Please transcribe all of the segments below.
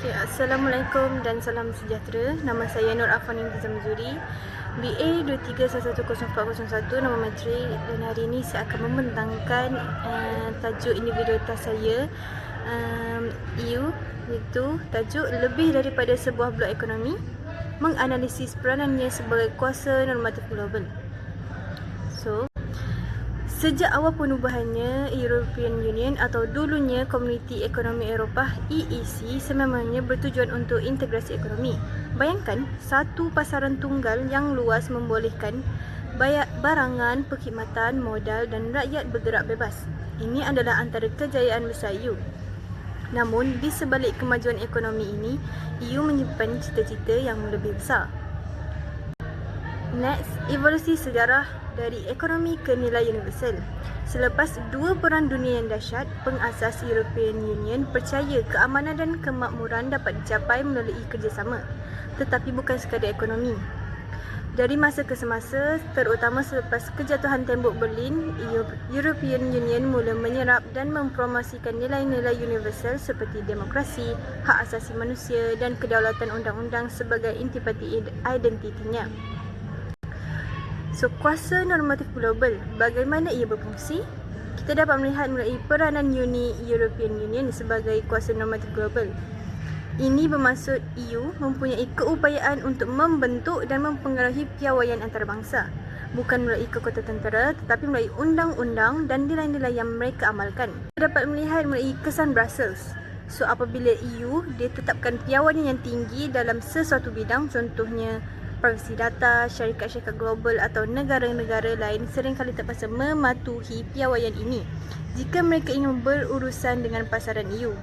Okay, Assalamualaikum dan salam sejahtera. Nama saya Nur Afani Nizam Zuri. BA 23110401 nama matrik dan hari ini saya akan membentangkan uh, tajuk individualitas saya um, EU iaitu tajuk lebih daripada sebuah blok ekonomi menganalisis peranannya sebagai kuasa normatif global. So, Sejak awal penubuhannya, European Union atau dulunya Komuniti Ekonomi Eropah EEC sememangnya bertujuan untuk integrasi ekonomi. Bayangkan, satu pasaran tunggal yang luas membolehkan bayar barangan, perkhidmatan, modal dan rakyat bergerak bebas. Ini adalah antara kejayaan besar EU. Namun, di sebalik kemajuan ekonomi ini, EU menyimpan cita-cita yang lebih besar. Next, evolusi sejarah dari ekonomi ke nilai universal. Selepas dua perang dunia yang dahsyat, pengasas European Union percaya keamanan dan kemakmuran dapat dicapai melalui kerjasama. Tetapi bukan sekadar ekonomi. Dari masa ke semasa, terutama selepas kejatuhan tembok Berlin, European Union mula menyerap dan mempromosikan nilai-nilai universal seperti demokrasi, hak asasi manusia dan kedaulatan undang-undang sebagai intipati identitinya. So, kuasa normatif global, bagaimana ia berfungsi? Kita dapat melihat melalui peranan Uni European Union sebagai kuasa normatif global. Ini bermaksud EU mempunyai keupayaan untuk membentuk dan mempengaruhi piawaian antarabangsa. Bukan melalui kekuatan tentera tetapi melalui undang-undang dan nilai-nilai yang mereka amalkan. Kita dapat melihat melalui kesan Brussels. So apabila EU dia tetapkan piawaian yang tinggi dalam sesuatu bidang contohnya privasi data, syarikat-syarikat global atau negara-negara lain seringkali terpaksa mematuhi piawaian ini jika mereka ingin berurusan dengan pasaran EU.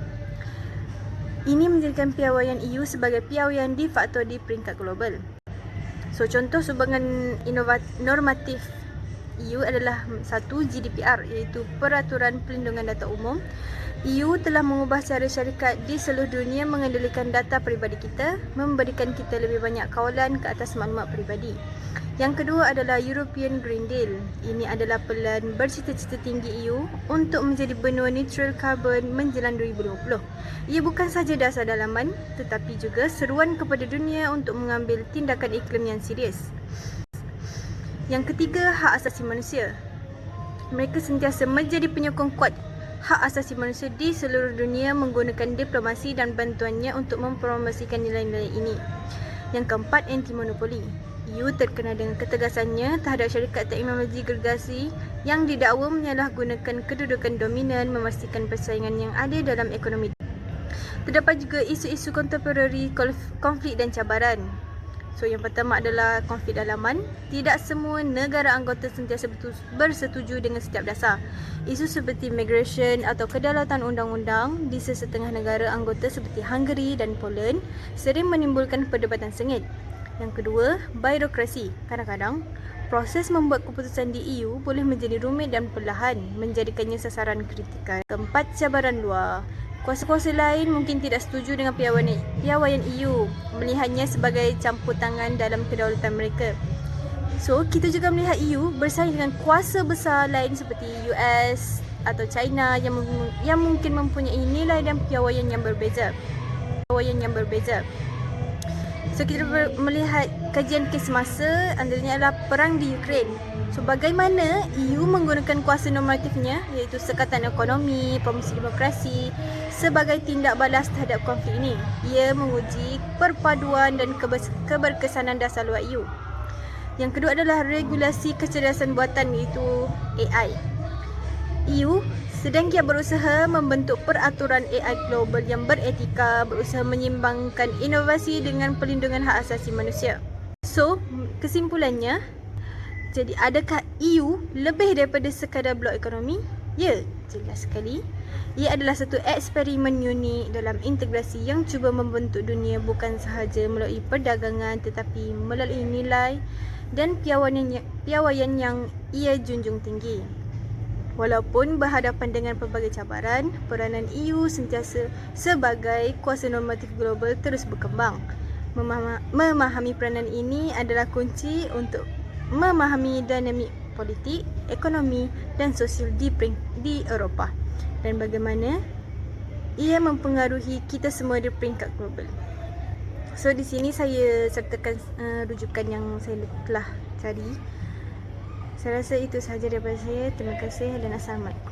Ini menjadikan piawaian EU sebagai piawaian de facto di peringkat global. So contoh sumbangan normatif EU adalah satu GDPR iaitu Peraturan Perlindungan Data Umum. EU telah mengubah cara syarikat di seluruh dunia mengendalikan data peribadi kita, memberikan kita lebih banyak kawalan ke atas maklumat peribadi. Yang kedua adalah European Green Deal. Ini adalah pelan bercita-cita tinggi EU untuk menjadi benua neutral carbon menjelang 2020. Ia bukan sahaja dasar dalaman tetapi juga seruan kepada dunia untuk mengambil tindakan iklim yang serius. Yang ketiga, hak asasi manusia. Mereka sentiasa menjadi penyokong kuat hak asasi manusia di seluruh dunia menggunakan diplomasi dan bantuannya untuk mempromosikan nilai-nilai ini. Yang keempat, anti-monopoli. EU terkenal dengan ketegasannya terhadap syarikat teknologi gergasi yang didakwa menyalahgunakan kedudukan dominan memastikan persaingan yang ada dalam ekonomi. Terdapat juga isu-isu kontemporari konflik dan cabaran. So yang pertama adalah konflik dalaman. Tidak semua negara anggota sentiasa bersetuju dengan setiap dasar. Isu seperti migration atau kedaulatan undang-undang di sesetengah negara anggota seperti Hungary dan Poland sering menimbulkan perdebatan sengit. Yang kedua, birokrasi. Kadang-kadang, proses membuat keputusan di EU boleh menjadi rumit dan perlahan menjadikannya sasaran kritikan. Keempat, cabaran luar. Kuasa-kuasa lain mungkin tidak setuju dengan piawaian, piawaian EU melihatnya sebagai campur tangan dalam kedaulatan mereka. So, kita juga melihat EU bersaing dengan kuasa besar lain seperti US atau China yang yang mungkin mempunyai nilai dan piawaian yang berbeza. Piawaian yang berbeza. So, kita melihat kajian kes masa antaranya adalah perang di Ukraine So bagaimana EU menggunakan kuasa normatifnya iaitu sekatan ekonomi, promosi demokrasi sebagai tindak balas terhadap konflik ini. Ia menguji perpaduan dan keberkesanan dasar luar EU. Yang kedua adalah regulasi kecerdasan buatan iaitu AI. EU sedang giat berusaha membentuk peraturan AI global yang beretika, berusaha menyimbangkan inovasi dengan perlindungan hak asasi manusia. So, kesimpulannya, jadi adakah EU lebih daripada sekadar blok ekonomi? Ya, jelas sekali. Ia adalah satu eksperimen unik dalam integrasi yang cuba membentuk dunia bukan sahaja melalui perdagangan tetapi melalui nilai dan piawaian yang ia junjung tinggi. Walaupun berhadapan dengan pelbagai cabaran, peranan EU sentiasa sebagai kuasa normatif global terus berkembang. Memahami peranan ini adalah kunci untuk memahami dinamik politik, ekonomi dan sosial di, di Eropah dan bagaimana ia mempengaruhi kita semua di peringkat global. So di sini saya sertakan uh, rujukan yang saya telah cari. Saya rasa itu sahaja daripada saya. Terima kasih dan assalamualaikum.